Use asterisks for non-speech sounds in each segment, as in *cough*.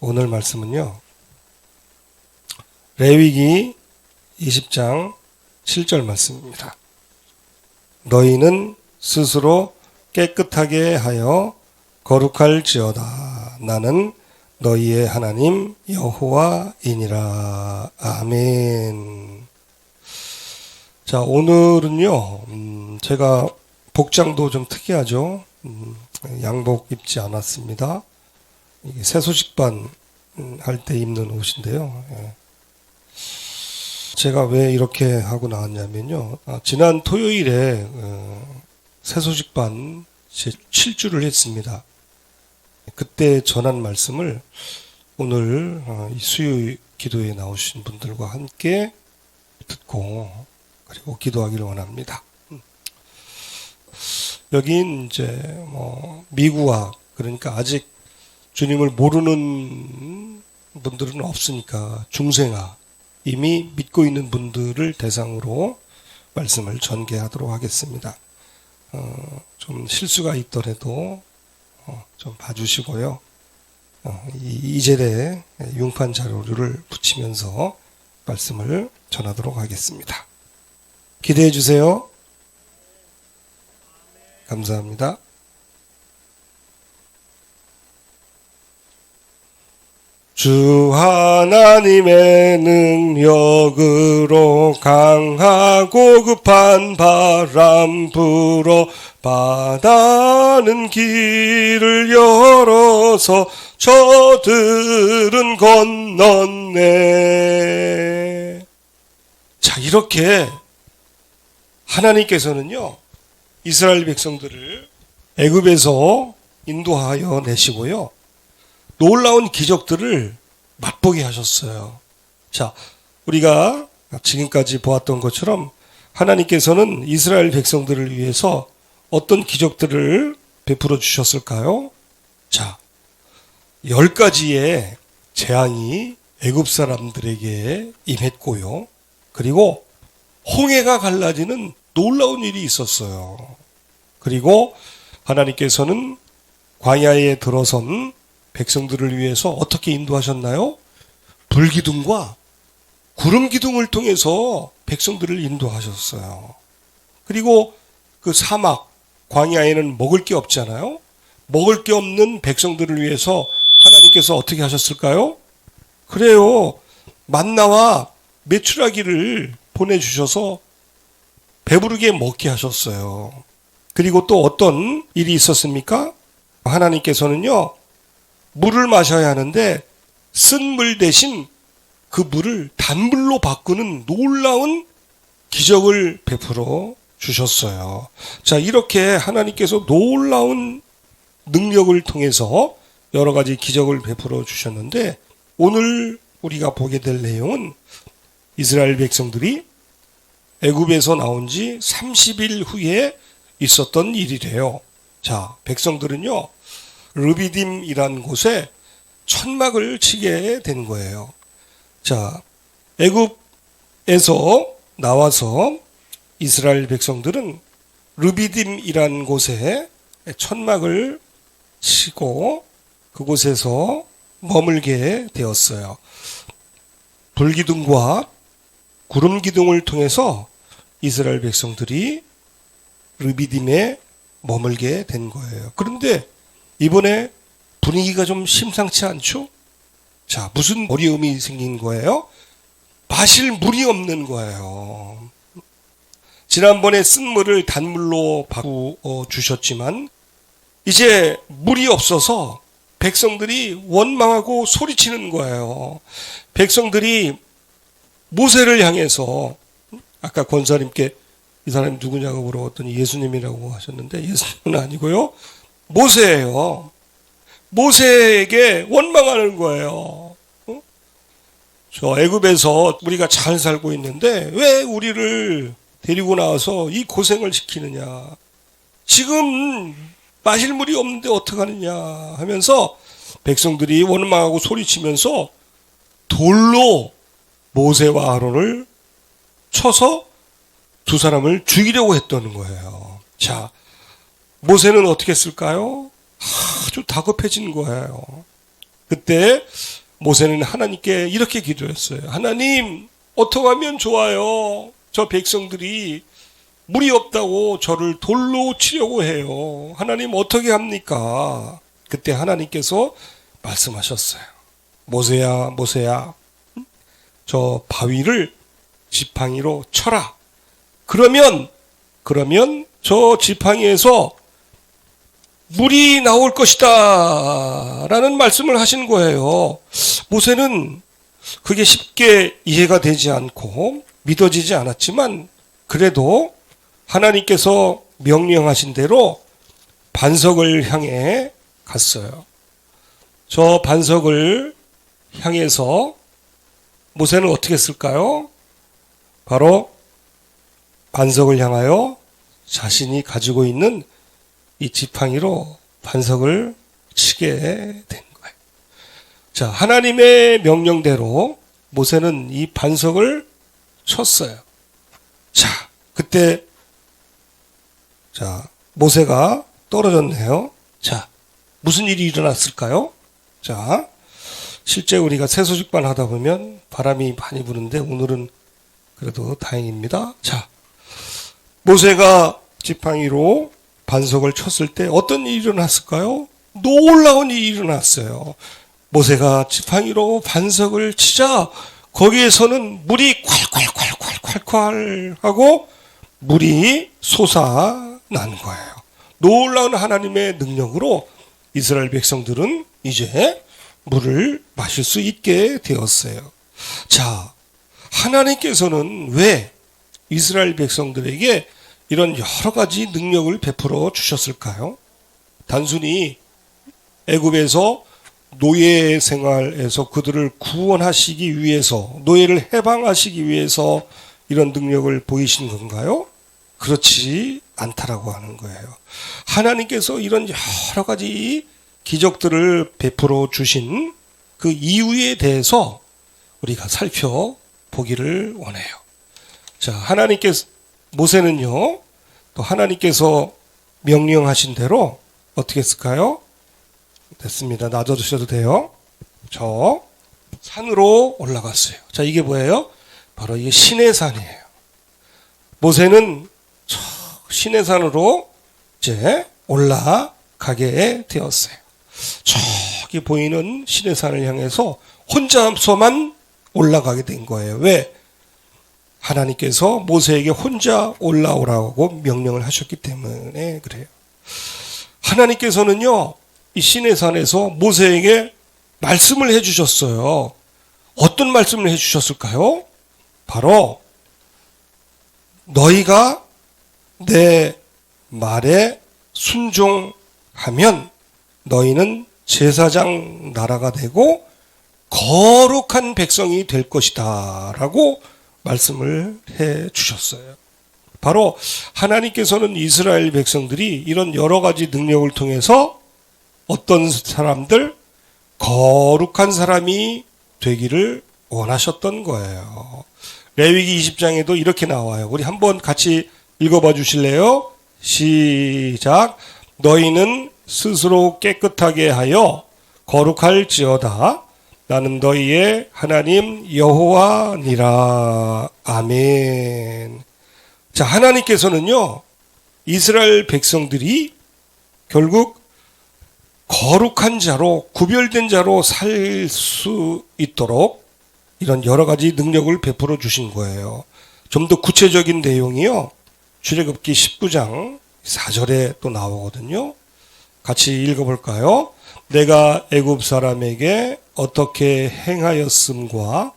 오늘 말씀은요. 레위기 20장 7절 말씀입니다. 너희는 스스로 깨끗하게 하여 거룩할지어다. 나는 너희의 하나님 여호와이니라. 아멘. 자, 오늘은요, 음, 제가 복장도 좀 특이하죠. 음, 양복 입지 않았습니다. 새소식반 음, 할때 입는 옷인데요. 예. 제가 왜 이렇게 하고 나왔냐면요. 아, 지난 토요일에 어, 새소식반 제 7주를 했습니다. 그때 전한 말씀을 오늘 어, 이 수요 기도에 나오신 분들과 함께 듣고 그리고 기도하기를 원합니다. 음. 여긴 이제 뭐 미구학 그러니까 아직 주님을 모르는 분들은 없으니까 중생아 이미 믿고 있는 분들을 대상으로 말씀을 전개하도록 하겠습니다. 어, 좀 실수가 있더라도 어, 좀 봐주시고요. 어, 이 이젤에 융판 자료를 붙이면서 말씀을 전하도록 하겠습니다. 기대해 주세요. 감사합니다. 주 하나님의 능력으로 강하고 급한 바람 불어 바다는 길을 열어서 저들은 건넜네. 자, 이렇게 하나님께서는요, 이스라엘 백성들을 애굽에서 인도하여 내시고요. 놀라운 기적들을 맛보게 하셨어요. 자, 우리가 지금까지 보았던 것처럼 하나님께서는 이스라엘 백성들을 위해서 어떤 기적들을 베풀어 주셨을까요? 자, 열 가지의 재앙이 애굽 사람들에게 임했고요. 그리고 홍해가 갈라지는 놀라운 일이 있었어요. 그리고 하나님께서는 광야에 들어선 백성들을 위해서 어떻게 인도하셨나요? 불기둥과 구름 기둥을 통해서 백성들을 인도하셨어요. 그리고 그 사막 광야에는 먹을 게 없잖아요. 먹을 게 없는 백성들을 위해서 하나님께서 어떻게 하셨을까요? 그래요. 만나와 메추라기를 보내주셔서 배부르게 먹게 하셨어요. 그리고 또 어떤 일이 있었습니까? 하나님께서는요, 물을 마셔야 하는데 쓴 물 대신 그 물을 단물로 바꾸는 놀라운 기적을 베풀어 주셨어요. 자, 이렇게 하나님께서 놀라운 능력을 통해서 여러 가지 기적을 베풀어 주셨는데 오늘 우리가 보게 될 내용은 이스라엘 백성들이 애굽에서 나온 지 30일 후에 있었던 일이래요. 자, 백성들은요. 르비딤이란 곳에 천막을 치게 된 거예요. 자, 애굽에서 나와서 이스라엘 백성들은 르비딤이란 곳에 천막을 치고 그곳에서 머물게 되었어요. 불기둥과 구름 기둥을 통해서 이스라엘 백성들이 르비딤에 머물게 된 거예요. 그런데 이번에 분위기가 좀 심상치 않죠? 자, 무슨 어려움이 생긴 거예요? 마실 물이 없는 거예요. 지난번에 쓴 물을 단물로 바꾸어 주셨지만, 이제 물이 없어서 백성들이 원망하고 소리치는 거예요. 백성들이 모세를 향해서, 아까 권사님께 이 사람이 누구냐고 물어봤더니 예수님이라고 하셨는데, 예수님은 아니고요. 모세예요. 모세에게 원망하는 거예요. 어? 저 애굽에서 우리가 잘 살고 있는데 왜 우리를 데리고 나와서 이 고생을 시키느냐? 지금 마실 물이 없는데 어떡하느냐 하면서 백성들이 원망하고 소리치면서 돌로 모세와 아론을 쳐서 두 사람을 죽이려고 했다는 거예요. 자, 모세는 어떻게 했을까요? 아주 다급해진 거예요. 그때 모세는 하나님께 이렇게 기도했어요. 하나님, 어떻게 하면 좋아요? 저 백성들이 물이 없다고 저를 돌로 치려고 해요. 하나님 어떻게 합니까? 그때 하나님께서 말씀하셨어요. 모세야, 모세야, 저 바위를 지팡이로 쳐라. 그러면, 그러면 저 지팡이에서 물이 나올 것이다. 라는 말씀을 하신 거예요. 모세는 그게 쉽게 이해가 되지 않고 믿어지지 않았지만 그래도 하나님께서 명령하신 대로 반석을 향해 갔어요. 저 반석을 향해서 모세는 어떻게 했을까요? 바로 반석을 향하여 자신이 가지고 있는 이 지팡이로 반석을 치게 된 거예요. 자, 하나님의 명령대로 모세는 이 반석을 쳤어요. 자, 그때 자, 모세가 떨어졌네요. 자, 무슨 일이 일어났을까요? 자, 실제 우리가 새소식반 하다 보면 바람이 많이 부는데 오늘은 그래도 다행입니다. 자, 모세가 지팡이로 반석을 쳤을 때 어떤 일이 일어났을까요? 놀라운 일이 일어났어요. 모세가 지팡이로 반석을 치자 거기에서는 물이 콸콸콸콸콸콸 하고 물이 솟아난 거예요. 놀라운 하나님의 능력으로 이스라엘 백성들은 이제 물을 마실 수 있게 되었어요. 자, 하나님께서는 왜 이스라엘 백성들에게 이런 여러 가지 능력을 베풀어 주셨을까요? 단순히 애굽에서 노예 생활에서 그들을 구원하시기 위해서 노예를 해방하시기 위해서 이런 능력을 보이신 건가요? 그렇지 않다라고 하는 거예요. 하나님께서 이런 여러 가지 기적들을 베풀어 주신 그 이유에 대해서 우리가 살펴보기를 원해요. 자, 하나님께서 모세는요, 또 하나님께서 명령하신 대로 어떻게 했을까요? 됐습니다. 놔둬주셔도 돼요. 저 산으로 올라갔어요. 자, 이게 뭐예요? 바로 이게 신의 산이에요. 모세는 저 신의 산으로 이제 올라가게 되었어요. 저기 보이는 신의 산을 향해서 혼자서만 올라가게 된 거예요. 왜? 하나님께서 모세에게 혼자 올라오라고 명령을 하셨기 때문에 그래요. 하나님께서는요, 이 신의 산에서 모세에게 말씀을 해주셨어요. 어떤 말씀을 해주셨을까요? 바로, 너희가 내 말에 순종하면 너희는 제사장 나라가 되고 거룩한 백성이 될 것이다. 라고 말씀을 해 주셨어요. 바로 하나님께서는 이스라엘 백성들이 이런 여러 가지 능력을 통해서 어떤 사람들, 거룩한 사람이 되기를 원하셨던 거예요. 레위기 20장에도 이렇게 나와요. 우리 한번 같이 읽어봐 주실래요? 시작. 너희는 스스로 깨끗하게 하여 거룩할지어다. 나는 너희의 하나님 여호와니라. 아멘. 자, 하나님께서는요, 이스라엘 백성들이 결국 거룩한 자로, 구별된 자로 살 수 있도록 이런 여러 가지 능력을 베풀어 주신 거예요. 좀 더 구체적인 내용이요. 출애굽기 19장 4절에 또 나오거든요. 같이 읽어볼까요? 내가 애굽 사람에게 어떻게 행하였음과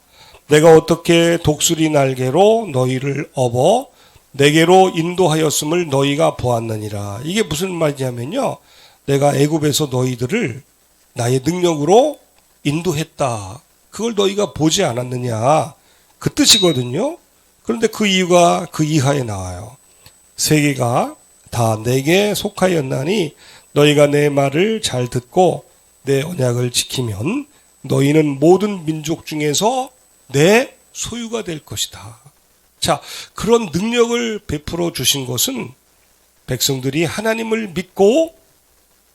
내가 어떻게 독수리 날개로 너희를 업어 내게로 인도하였음을 너희가 보았느니라. 이게 무슨 말이냐면요. 내가 애굽에서 너희들을 나의 능력으로 인도했다. 그걸 너희가 보지 않았느냐. 그 뜻이거든요. 그런데 그 이유가 그 이하에 나와요. 세계가 다 내게 속하였나니 너희가 내 말을 잘 듣고 내 언약을 지키면 너희는 모든 민족 중에서 내 소유가 될 것이다. 자, 그런 능력을 베풀어 주신 것은 백성들이 하나님을 믿고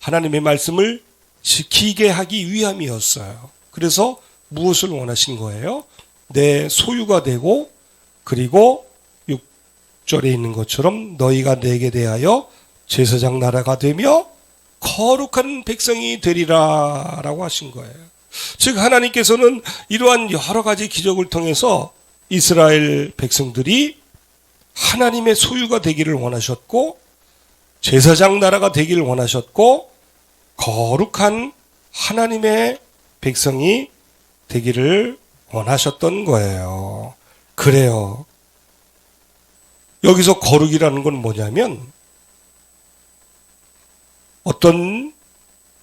하나님의 말씀을 지키게 하기 위함이었어요. 그래서 무엇을 원하신 거예요? 내 소유가 되고 그리고 6절에 있는 것처럼 너희가 내게 대하여 제사장 나라가 되며 거룩한 백성이 되리라 라고 하신 거예요. 즉 하나님께서는 이러한 여러 가지 기적을 통해서 이스라엘 백성들이 하나님의 소유가 되기를 원하셨고 제사장 나라가 되기를 원하셨고 거룩한 하나님의 백성이 되기를 원하셨던 거예요. 그래요. 여기서 거룩이라는 건 뭐냐면 어떤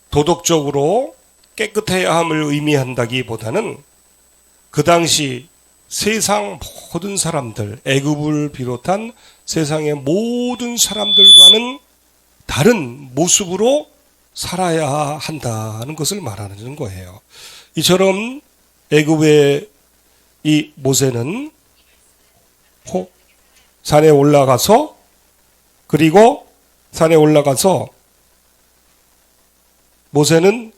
도덕적으로 깨끗해야 함을 의미한다기보다는 그 당시 세상 모든 사람들, 애굽을 비롯한 세상의 모든 사람들과는 다른 모습으로 살아야 한다는 것을 말하는 거예요. 이처럼 애굽의 이 모세는 호 산에 올라가서 그리고 산에 올라가서 모세는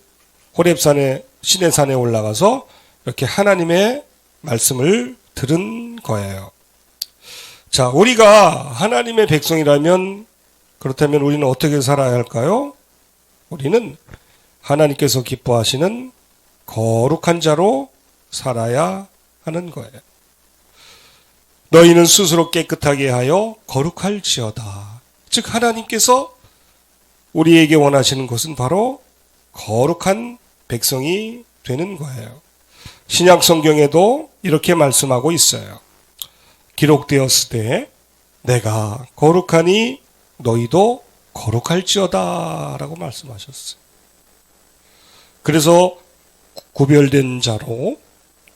호렙산에 신의 산에 올라가서 이렇게 하나님의 말씀을 들은 거예요. 자, 우리가 하나님의 백성이라면 그렇다면 우리는 어떻게 살아야 할까요? 우리는 하나님께서 기뻐하시는 거룩한 자로 살아야 하는 거예요. 너희는 스스로 깨끗하게 하여 거룩할지어다. 즉 하나님께서 우리에게 원하시는 것은 바로 거룩한 백성이 되는 거예요. 신약 성경에도 이렇게 말씀하고 있어요. 기록되었을 때 내가 거룩하니 너희도 거룩할지어다 라고 말씀하셨어요. 그래서 구별된 자로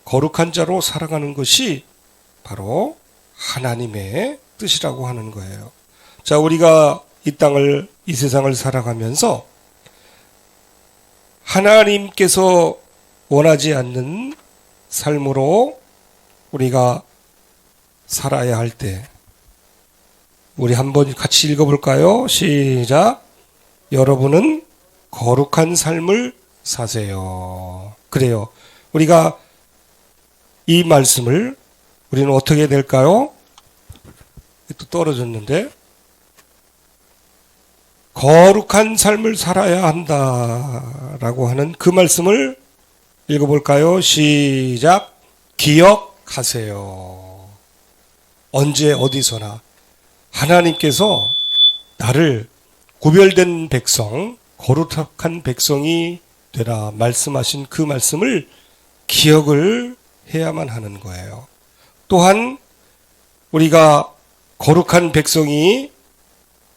거룩한 자로 살아가는 것이 바로 하나님의 뜻이라고 하는 거예요. 자, 우리가 이 땅을, 이 세상을 살아가면서 하나님께서 원하지 않는 삶으로 우리가 살아야 할 때, 우리 한번 같이 읽어볼까요? 시작. 여러분은 거룩한 삶을 사세요. 그래요. 우리가 이 말씀을 우리는 어떻게 될까요? 또 떨어졌는데 거룩한 삶을 살아야 한다라고 하는 그 말씀을 읽어볼까요? 시작. 기억하세요. 언제 어디서나 하나님께서 나를 구별된 백성, 거룩한 백성이 되라 말씀하신 그 말씀을 기억을 해야만 하는 거예요. 또한 우리가 거룩한 백성이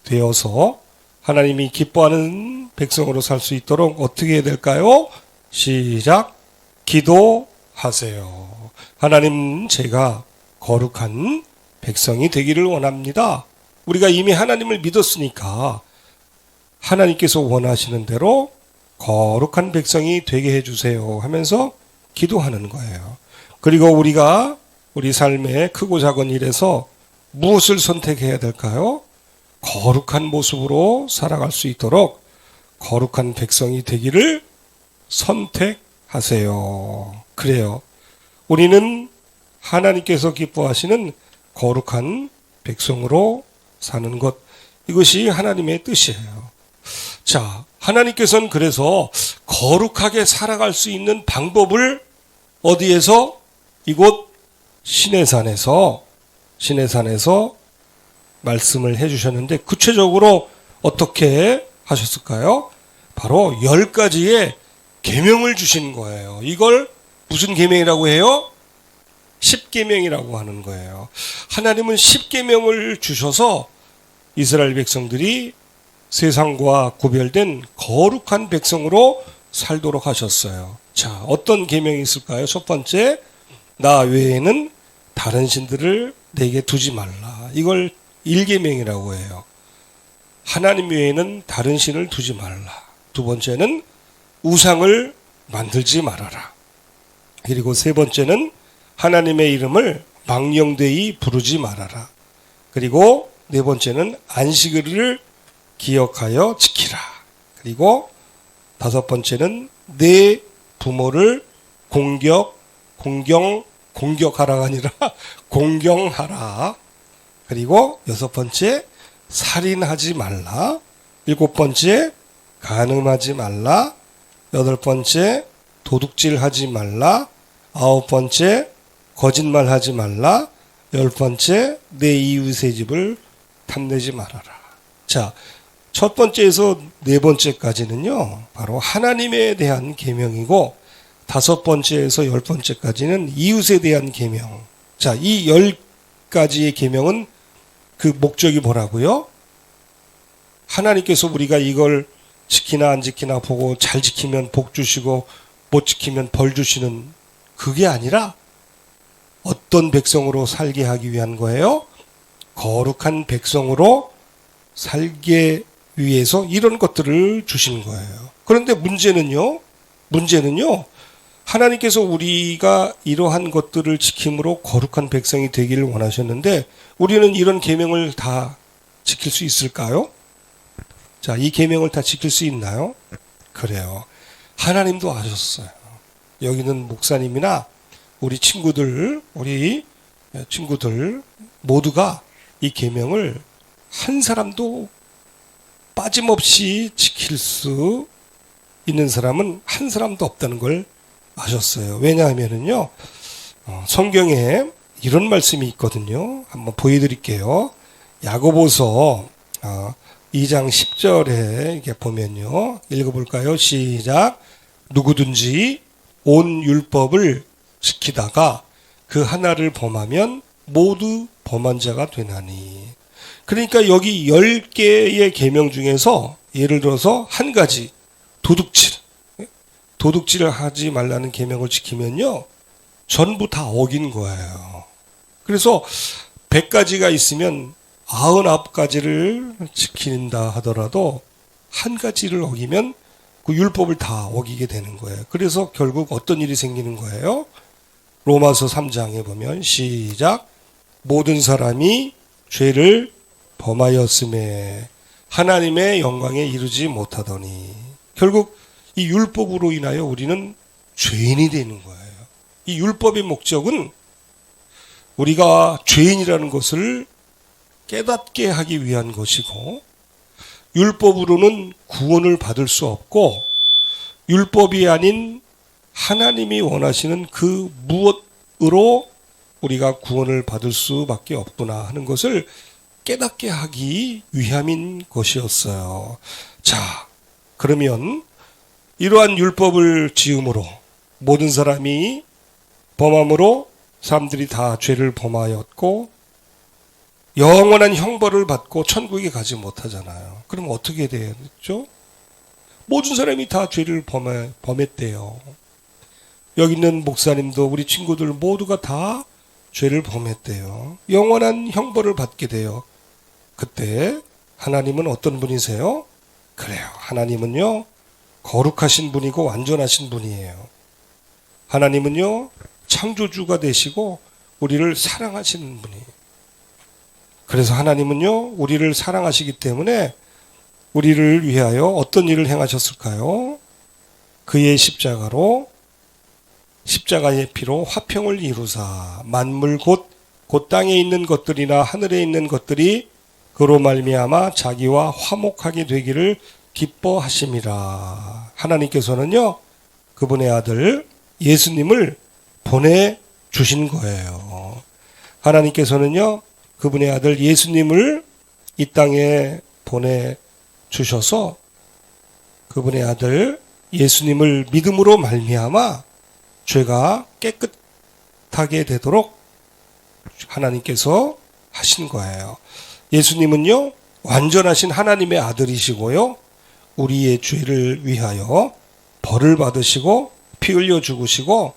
되어서 하나님이 기뻐하는 백성으로 살 수 있도록 어떻게 해야 될까요? 시작. 기도하세요. 하나님, 제가 거룩한 백성이 되기를 원합니다. 우리가 이미 하나님을 믿었으니까 하나님께서 원하시는 대로 거룩한 백성이 되게 해주세요 하면서 기도하는 거예요. 그리고 우리가 우리 삶의 크고 작은 일에서 무엇을 선택해야 될까요? 거룩한 모습으로 살아갈 수 있도록 거룩한 백성이 되기를 선택하세요. 그래요. 우리는 하나님께서 기뻐하시는 거룩한 백성으로 사는 것, 이것이 하나님의 뜻이에요. 자, 하나님께서는 그래서 거룩하게 살아갈 수 있는 방법을 어디에서? 이곳 시내산에서, 시내산에서 말씀을 해주셨는데, 구체적으로 어떻게 하셨을까요? 바로 열 가지의 계명을 주신 거예요. 이걸 무슨 계명이라고 해요? 십계명이라고 하는 거예요. 하나님은 십계명을 주셔서 이스라엘 백성들이 세상과 구별된 거룩한 백성으로 살도록 하셨어요. 자, 어떤 계명이 있을까요? 첫 번째, 나 외에는 다른 신들을 내게 두지 말라. 이걸 일계명이라고 해요. 하나님 외에는 다른 신을 두지 말라. 두 번째는 우상을 만들지 말아라. 그리고 세 번째는 하나님의 이름을 망령되이 부르지 말아라. 그리고 네 번째는 안식일을 기억하여 지키라. 그리고 다섯 번째는 내 부모를 공격, 공경, 공격하라가 아니라 *laughs* 공경하라. 그리고 여섯 번째, 살인하지 말라. 일곱 번째, 간음하지 말라. 여덟 번째, 도둑질하지 말라. 아홉 번째, 거짓말하지 말라. 열 번째, 내 이웃의 집을 탐내지 말아라. 자, 첫 번째에서 네 번째까지는요, 바로 하나님에 대한 계명이고, 다섯 번째에서 열 번째까지는 이웃에 대한 계명. 자, 이 열 가지의 계명은 그 목적이 뭐라고요? 하나님께서 우리가 이걸 지키나 안 지키나 보고 잘 지키면 복 주시고 못 지키면 벌 주시는 그게 아니라 어떤 백성으로 살게 하기 위한 거예요? 거룩한 백성으로 살게 위해서 이런 것들을 주신 거예요. 그런데 문제는요, 문제는요, 하나님께서 우리가 이러한 것들을 지킴으로 거룩한 백성이 되기를 원하셨는데 우리는 이런 계명을 다 지킬 수 있을까요? 자, 이 계명을 다 지킬 수 있나요? 그래요. 하나님도 아셨어요. 여기는 목사님이나 우리 친구들, 우리 친구들 모두가 이 계명을 한 사람도 빠짐없이 지킬 수 있는 사람은 한 사람도 없다는 걸 아셨어요. 왜냐하면은요, 어, 성경에 이런 말씀이 있거든요. 한번 보여드릴게요. 야고보서 어, 2장 10절에 이렇게 보면요. 읽어볼까요? 시작. 누구든지 온 율법을 지키다가 그 하나를 범하면 모두 범한 자가 되나니. 그러니까 여기 10개의 계명 중에서 예를 들어서 한 가지 도둑질. 도둑질을 하지 말라는 계명을 지키면요. 전부 다 어긴 거예요. 그래서 100가지가 있으면 99가지를 지킨다 하더라도 한 가지를 어기면 그 율법을 다 어기게 되는 거예요. 그래서 결국 어떤 일이 생기는 거예요? 로마서 3장에 보면 시작 모든 사람이 죄를 범하였음에 하나님의 영광에 이르지 못하더니 결국 이 율법으로 인하여 우리는 죄인이 되는 거예요. 이 율법의 목적은 우리가 죄인이라는 것을 깨닫게 하기 위한 것이고 율법으로는 구원을 받을 수 없고 율법이 아닌 하나님이 원하시는 그 무엇으로 우리가 구원을 받을 수밖에 없구나 하는 것을 깨닫게 하기 위함인 것이었어요. 자, 그러면 이러한 율법을 지음으로 모든 사람이 범함으로 사람들이 다 죄를 범하였고 영원한 형벌을 받고 천국에 가지 못하잖아요. 그럼 어떻게 되겠죠? 모든 사람이 다 죄를 범해, 범했대요. 여기 있는 목사님도 우리 친구들 모두가 다 죄를 범했대요. 영원한 형벌을 받게 돼요. 그때 하나님은 어떤 분이세요? 그래요. 하나님은요, 거룩하신 분이고 완전하신 분이에요. 하나님은요, 창조주가 되시고 우리를 사랑하시는 분이에요. 그래서 하나님은요, 우리를 사랑하시기 때문에 우리를 위하여 어떤 일을 행하셨을까요? 그의 십자가로 십자가의 피로 화평을 이루사 만물 곧, 곧 땅에 있는 것들이나 하늘에 있는 것들이 그로 말미암아 자기와 화목하게 되기를 기뻐하심이라. 하나님께서는요, 그분의 아들 예수님을 보내 주신 거예요. 하나님께서는요, 그분의 아들 예수님을 이 땅에 보내 주셔서 그분의 아들 예수님을 믿음으로 말미암아 죄가 깨끗하게 되도록 하나님께서 하신 거예요. 예수님은요, 완전하신 하나님의 아들이시고요, 우리의 죄를 위하여 벌을 받으시고 피 흘려 죽으시고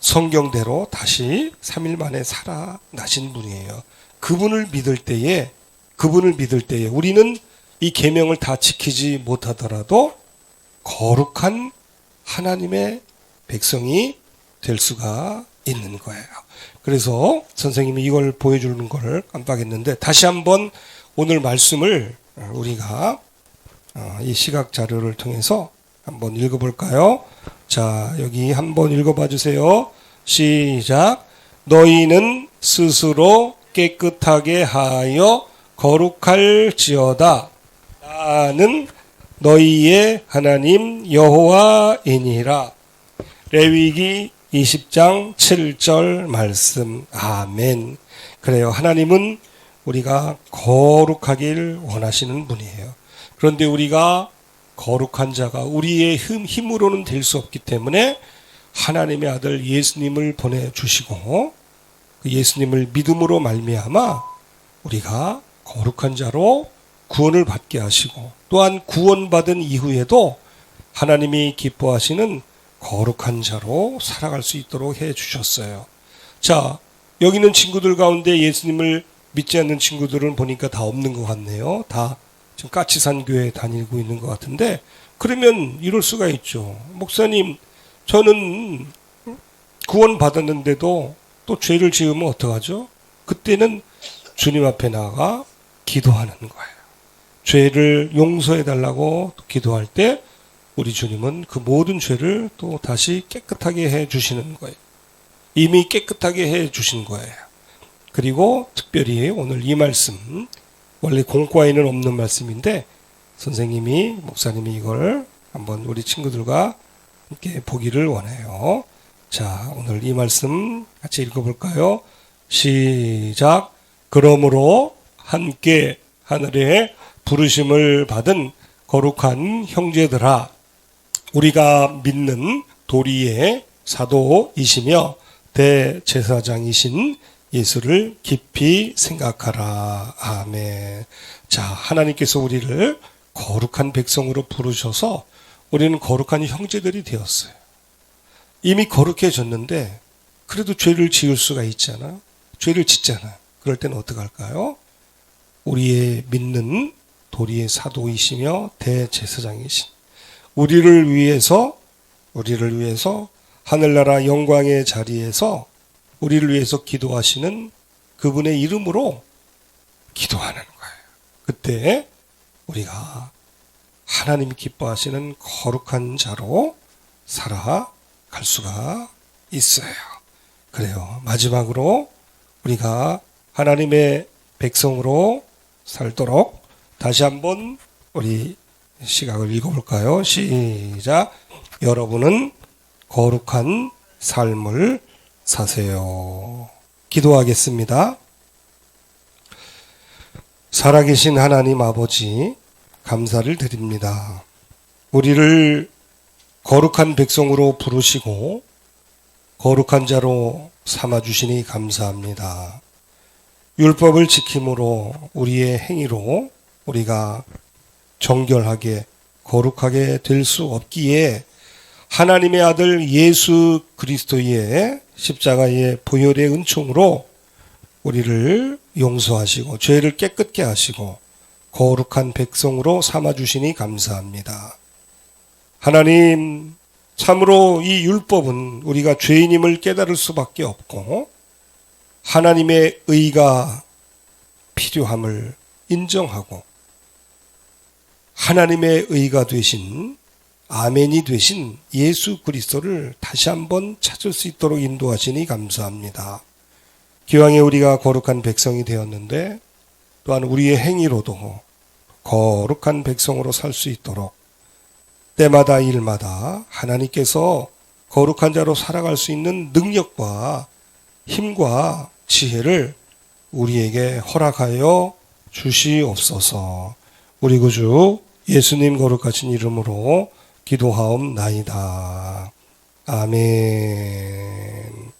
성경대로 다시 3일 만에 살아나신 분이에요. 그분을 믿을 때에 그분을 믿을 때에 우리는 이 계명을 다 지키지 못하더라도 거룩한 하나님의 백성이 될 수가 있는 거예요. 그래서 선생님이 이걸 보여주는 걸 깜빡했는데 다시 한번 오늘 말씀을 우리가 어, 이 시각 자료를 통해서 한번 읽어볼까요? 자, 여기 한번 읽어봐 주세요. 시작. 너희는 스스로 깨끗하게 하여 거룩할 지어다. 나는 너희의 하나님 여호와이니라. 레위기 20장 7절 말씀. 아멘. 그래요. 하나님은 우리가 거룩하길 원하시는 분이에요. 그런데 우리가 거룩한 자가 우리의 힘, 힘으로는 될 수 없기 때문에 하나님의 아들 예수님을 보내주시고 그 예수님을 믿음으로 말미암아 우리가 거룩한 자로 구원을 받게 하시고 또한 구원받은 이후에도 하나님이 기뻐하시는 거룩한 자로 살아갈 수 있도록 해 주셨어요. 자, 여기 있는 친구들 가운데 예수님을 믿지 않는 친구들은 보니까 다 없는 것 같네요. 다 지금 까치산 교회 다니고 있는 것 같은데 그러면 이럴 수가 있죠. 목사님, 저는 구원 받았는데도 또 죄를 지으면 어떡하죠? 그때는 주님 앞에 나가 기도하는 거예요. 죄를 용서해 달라고 기도할 때 우리 주님은 그 모든 죄를 또 다시 깨끗하게 해 주시는 거예요. 이미 깨끗하게 해 주신 거예요. 그리고 특별히 오늘 이 말씀 원래 공과에는 없는 말씀인데 선생님이 목사님이 이걸 한번 우리 친구들과 함께 보기를 원해요. 자, 오늘 이 말씀 같이 읽어볼까요? 시작. 그러므로 함께 하늘에 부르심을 받은 거룩한 형제들아, 우리가 믿는 도리의 사도이시며 대제사장이신 예수를 깊이 생각하라. 아멘. 자, 하나님께서 우리를 거룩한 백성으로 부르셔서 우리는 거룩한 형제들이 되었어요. 이미 거룩해졌는데 그래도 죄를 지을 수가 있잖아. 죄를 짓잖아. 그럴 때는 어떡할까요? 우리의 믿는 도리의 사도이시며 대제사장이신 우리를 위해서 우리를 위해서 하늘나라 영광의 자리에서 우리를 위해서 기도하시는 그분의 이름으로 기도하는 거예요. 그때 우리가 하나님 기뻐하시는 거룩한 자로 살아갈 수가 있어요. 그래요. 마지막으로 우리가 하나님의 백성으로 살도록 다시 한번 우리 시각을 읽어볼까요? 시작. 여러분은 거룩한 삶을 사세요. 기도하겠습니다. 살아계신 하나님 아버지, 감사를 드립니다. 우리를 거룩한 백성으로 부르시고, 거룩한 자로 삼아주시니 감사합니다. 율법을 지킴으로 우리의 행위로 우리가 정결하게 거룩하게 될 수 없기에 하나님의 아들 예수 그리스도의 십자가의 보혈의 은총으로 우리를 용서하시고 죄를 깨끗게 하시고 거룩한 백성으로 삼아 주시니 감사합니다. 하나님 참으로 이 율법은 우리가 죄인임을 깨달을 수밖에 없고 하나님의 의가 필요함을 인정하고 하나님의 의가 되신 아멘이 되신 예수 그리스도를 다시 한번 찾을 수 있도록 인도하시니 감사합니다. 기왕에 우리가 거룩한 백성이 되었는데 또한 우리의 행위로도 거룩한 백성으로 살 수 있도록 때마다 일마다 하나님께서 거룩한 자로 살아갈 수 있는 능력과 힘과 지혜를 우리에게 허락하여 주시옵소서. 우리 구주 예수님 거룩하신 이름으로 기도하옵나이다. 아멘.